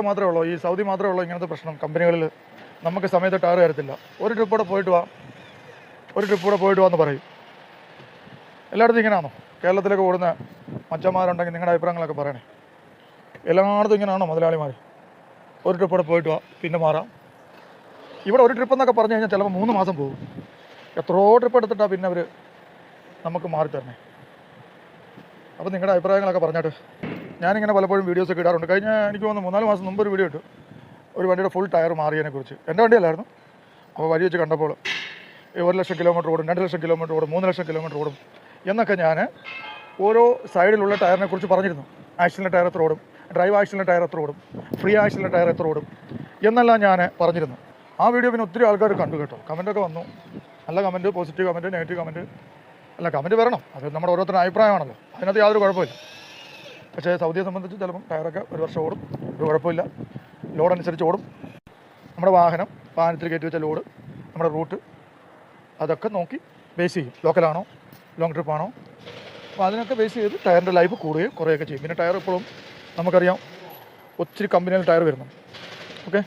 മാത്രമേ ഉള്ളൂ. ഈ സൗദി മാത്രമേ ഉള്ളൂ ഇങ്ങനത്തെ പ്രശ്നം. കമ്പനികളിൽ നമുക്ക് സമയത്ത് ടയർ തരത്തില്ല. ഒരു ട്രിപ്പ് കൂടെ പോയിട്ട് വാ. ഒരു ട്രിപ്പ് കൂടെ പോയിട്ട് വാന്ന് പറയും. എല്ലായിടത്തും ഇങ്ങനെയാണോ കേരളത്തിലേക്ക് ഓടുന്ന മച്ചന്മാരുണ്ടെങ്കിൽ നിങ്ങളുടെ അഭിപ്രായങ്ങളൊക്കെ പറയണേ. എല്ലായിടത്തും ഇങ്ങനെയാണോ മുതലാളിമാർ ഒരു ട്രിപ്പ് കൂടെ പോയിട്ട് വാ. പിന്നെ മാറാം. ഇവിടെ ഒരു ട്രിപ്പ് എന്നൊക്കെ പറഞ്ഞു കഴിഞ്ഞാൽ ചിലപ്പോൾ മൂന്ന് മാസം പോകും. എത്രയോ ട്രിപ്പ് എടുത്തിട്ടാണ് പിന്നെ അവർ നമുക്ക് മാറി തരണേ. അപ്പോൾ നിങ്ങളുടെ അഭിപ്രായങ്ങളൊക്കെ പറഞ്ഞിട്ട് ഞാനിങ്ങനെ പലപ്പോഴും വീഡിയോസ് ഒക്കെ ഇടാറുണ്ട്. കഴിഞ്ഞ എനിക്ക് തോന്നുന്നു മൂന്നാൽ മാസം മുമ്പ് ഒരു വീഡിയോ ഇട്ടു. ഒരു വണ്ടിയുടെ ഫുൾ ടയർ മാറിയതിനെ കുറിച്ച്. എന്റെ വണ്ടിയല്ലായിരുന്നു. അപ്പോൾ വഴി വെച്ച് കണ്ടപ്പോൾ ഒരു ലക്ഷം കിലോമീറ്റർ ഓടും രണ്ട് ലക്ഷം കിലോമീറ്റർ ഓടും മൂന്ന് ലക്ഷം കിലോമീറ്റർ ഓടും എന്നൊക്കെ ഞാൻ ഓരോ സൈഡിലുള്ള ടയറിനെ കുറിച്ച് പറഞ്ഞിരുന്നു. ആക്സിലിന്റെ ടയർ എത്ര ഓടും ഡ്രൈവ് ആക്സിലിന്റെ ടയർ എത്ര ഓടും ഫ്രീ ആക്സിലിന്റെ ടയർ എത്ര ഓടും എന്നെല്ലാം ഞാൻ പറഞ്ഞിരുന്നു. ആ വീഡിയോ പിന്നെ ഒത്തിരി ആൾക്കാർ കണ്ടു കേട്ടോ. കമന്റൊക്കെ വന്നു. നല്ല comment positive comment negative comment അല്ല കമന്റ് വരണം. അത് നമ്മുടെ ഓരോരുത്തരുടെ അഭിപ്രായമാണല്ലോ. അതിനകത്ത് യാതൊരു കുഴപ്പമില്ല. പക്ഷേ സൗദിയെ സംബന്ധിച്ച് ചിലപ്പം ടയറൊക്കെ ഒരു വർഷം ഓടും. ഒരു കുഴപ്പമില്ല. ലോഡ് അനുസരിച്ച് ഓടും. നമ്മുടെ വാഹനം വാഹനത്തിൽ കയറ്റി വെച്ച ലോഡ് നമ്മുടെ റൂട്ട് അതൊക്കെ നോക്കി ബേസ് ചെയ്യും. ലോക്കലാണോ ലോങ് ട്രിപ്പാണോ അപ്പോൾ അതിനൊക്കെ ബേസ് ചെയ്ത് ടയറിന്റെ ലൈഫ് കൂടുകയും കുറയുകയൊക്കെ ചെയ്യും. പിന്നെ ടയർ ഇപ്പോഴും നമുക്കറിയാം ഒത്തിരി കമ്പനികൾ ടയർ വരുന്നു ഓക്കെ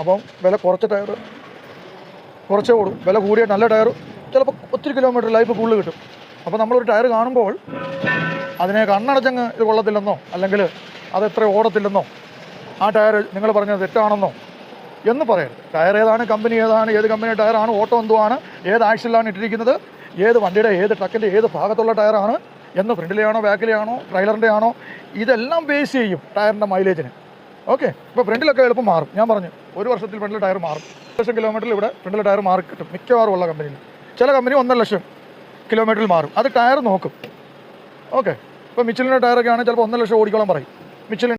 അപ്പം വില കുറച്ച ടയർ കുറച്ചേ ഓടും. വില കൂടിയ നല്ല ടയർ ചിലപ്പോൾ ഒത്തിരി കിലോമീറ്റർ ലൈഫ് കൂടുതൽ കിട്ടും. അപ്പോൾ നമ്മളൊരു ടയർ കാണുമ്പോൾ അതിനെ കണ്ണടച്ചങ്ങ് ഇത് കൊള്ളത്തില്ലെന്നോ? അല്ലെങ്കിൽ അത് എത്ര ഓടത്തില്ലെന്നോ? ആ ടയർ നിങ്ങൾ പറഞ്ഞത് തെറ്റാണെന്നോ? എന്ന് പറയരുത്. ടയർ ഏതാണ്? കമ്പനി ഏതാണ്? ഏത് കമ്പനി ടയറാണ്? ഓട്ടോ എന്തുവാണ്? ഏത് ആക്സിലാണ് ഇട്ടിരിക്കുന്നത്? ഏത് വണ്ടിയുടെ ഏത് ട്രക്കിന്റെ ഏത് ഭാഗത്തുള്ള ടയറാണ്? എന്ന് ഫ്രണ്ടിലെയാണോ ബാക്കിലെയാണോ ട്രെയിലറിന്റെ ആണോ ഇതെല്ലാം ബേസ് ചെയ്യും ടയറിന്റെ മൈലേജിന് ഓക്കെ ഇപ്പോൾ ഫ്രണ്ടിലൊക്കെ എളുപ്പം മാറും. ഞാൻ പറഞ്ഞു ഒരു വർഷത്തിൽ ഫ്രണ്ടിൽ ടയർ മാറും. ലക്ഷം കിലോമീറ്ററിൽ ഇവിടെ ഫ്രണ്ടിൽ ടയർ മാറി കിട്ടും. മിക്കവാറും ഉള്ള കമ്പനിയിൽ. ചില കമ്പനി ഒന്നര ലക്ഷം കിലോമീറ്ററിൽ മാറും. അത് ടയർ നോക്കും. ഓക്കെ ഇപ്പോൾ മിച്ചിലിന്റെ ടയറൊക്കെ ആണെങ്കിൽ ചിലപ്പോൾ ഒന്നര ലക്ഷം ഓടിക്കോളം പറയും. മിച്ചിലിൻ